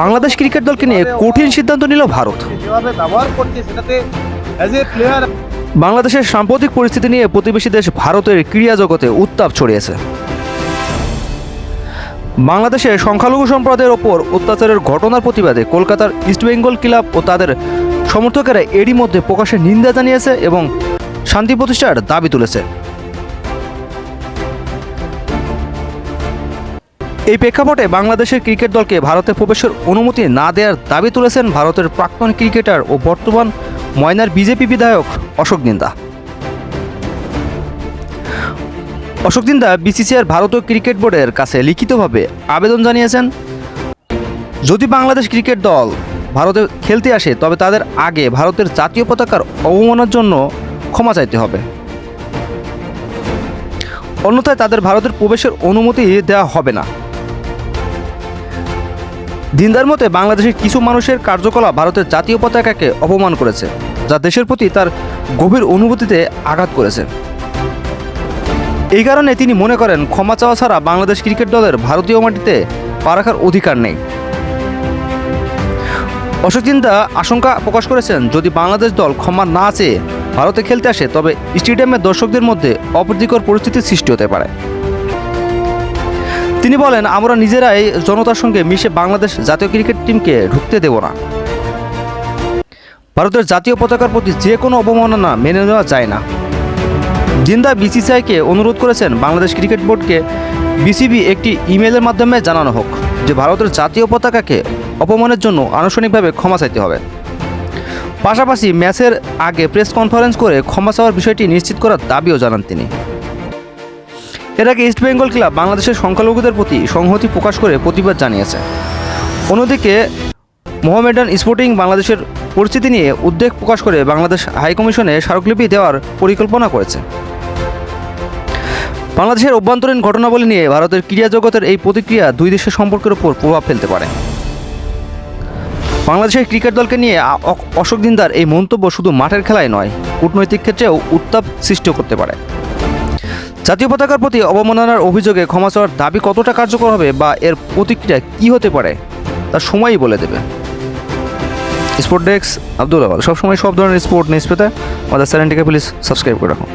Bangladesh cricket দলকে নিয়ে কঠিন সিদ্ধান্ত নিল ভারত। বাংলাদেশের সাম্প্রতিক পরিস্থিতি নিয়ে প্রতিবেশী দেশ ভারতের ক্রীড়া জগতে উত্তাপ ছড়িয়েছে। বাংলাদেশের সংখ্যালঘু সম্প্রদায়ের ওপর অত্যাচারের ঘটনার প্রতিবাদে কলকাতার ইস্টবেঙ্গল ক্লাব ও তাদের সমর্থকেরা এরই মধ্যে প্রকাশে নিন্দা জানিয়েছে এবং শান্তি প্রতিষ্ঠার দাবি তুলেছে। এই প্রেক্ষাপটে বাংলাদেশের ক্রিকেট দলকে ভারতে প্রবেশের অনুমতি না দেওয়ার দাবি তুলেছেন ভারতের প্রাক্তন ক্রিকেটার ও বর্তমান ময়নার বিজেপি বিধায়ক অশোক দিন্দা অশোক দিন্দা বিসিসিআর ভারতীয় ক্রিকেট বোর্ডের কাছে লিখিতভাবে আবেদন জানিয়েছেন, যদি বাংলাদেশ ক্রিকেট দল ভারতে খেলতে আসে, তবে তাদের আগে ভারতের জাতীয় পতাকার অবমাননার জন্য ক্ষমা চাইতে হবে। অন্যথায় তাদের ভারতের প্রবেশের অনুমতি দেওয়া হবে না। দিনদার মতে বাংলাদেশের কিছু মানুষের কার্যকলাপ ভারতের জাতীয় পতাকাকে অপমান করেছে, যা দেশের প্রতি তার গভীর অনুভূতিতে আঘাত করেছে। এই কারণে তিনি মনে করেন, ক্ষমা চাওয়া ছাড়া বাংলাদেশ ক্রিকেট দলের ভারতীয় মাটিতে পা রাখার অধিকার নেই। অশোক চিন্তা আশঙ্কা প্রকাশ করেছেন, যদি বাংলাদেশ দল ক্ষমা না চেয়ে ভারতে খেলতে আসে, তবে স্টেডিয়ামের দর্শকদের মধ্যে অপ্রীতিকর পরিস্থিতির সৃষ্টি হতে পারে। তিনি বলেন, আমরা নিজেরাই জনতার সঙ্গে মিশে বাংলাদেশ জাতীয় ক্রিকেট টিমকে ঢুকতে দেব না। ভারতের জাতীয় পতাকার প্রতি যে কোনো অবমাননা মেনে নেওয়া যায় না। জিন্দা বিসিসিআইকে অনুরোধ করেছেন, বাংলাদেশ ক্রিকেট বোর্ডকে বিসিবি একটি ইমেলের মাধ্যমে জানানো হোক যে ভারতের জাতীয় পতাকাকে অপমানের জন্য আনুষ্ঠানিকভাবে ক্ষমা চাইতে হবে। পাশাপাশি ম্যাচের আগে প্রেস কনফারেন্স করে ক্ষমা চাওয়ার বিষয়টি নিশ্চিত করার দাবিও জানান তিনি। এর আগে ইস্টবেঙ্গল ক্লাব বাংলাদেশের সংখ্যালঘুদের প্রতি সংহতি প্রকাশ করে প্রতিবাদ জানিয়েছে। অন্যদিকে মোহামেডান স্পোর্টিং বাংলাদেশের পরিস্থিতি নিয়ে উদ্বেগ প্রকাশ করে বাংলাদেশ হাইকমিশনে স্মারকলিপি দেওয়ার পরিকল্পনা করেছে। বাংলাদেশের অভ্যন্তরীণ ঘটনাবলী নিয়ে ভারতের ক্রীড়া জগতের এই প্রতিক্রিয়া দুই দেশের সম্পর্কের উপর প্রভাব ফেলতে পারে। বাংলাদেশের ক্রিকেট দলকে নিয়ে অশোক দিনদার এই মন্তব্য শুধু মাঠের খেলায় নয়, কূটনৈতিক ক্ষেত্রেও উত্তাপ সৃষ্টি করতে পারে। জাতীয় পতাকার প্রতি অবমাননার অভিযোগে ক্ষমা চাওয়ার দাবি কতটা কার্যকর হবে বা এর প্রতিক্রিয়া কি হতে পারে তা সময়ই বলে দেবে। স্পোর্ট ডেস্ক আব্দুল আবাল। সবসময় সব ধরনের স্পোর্ট নিউজ পেতে আমাদের চ্যানেলটিকে প্লিজ সাবস্ক্রাইব করে রাখুন।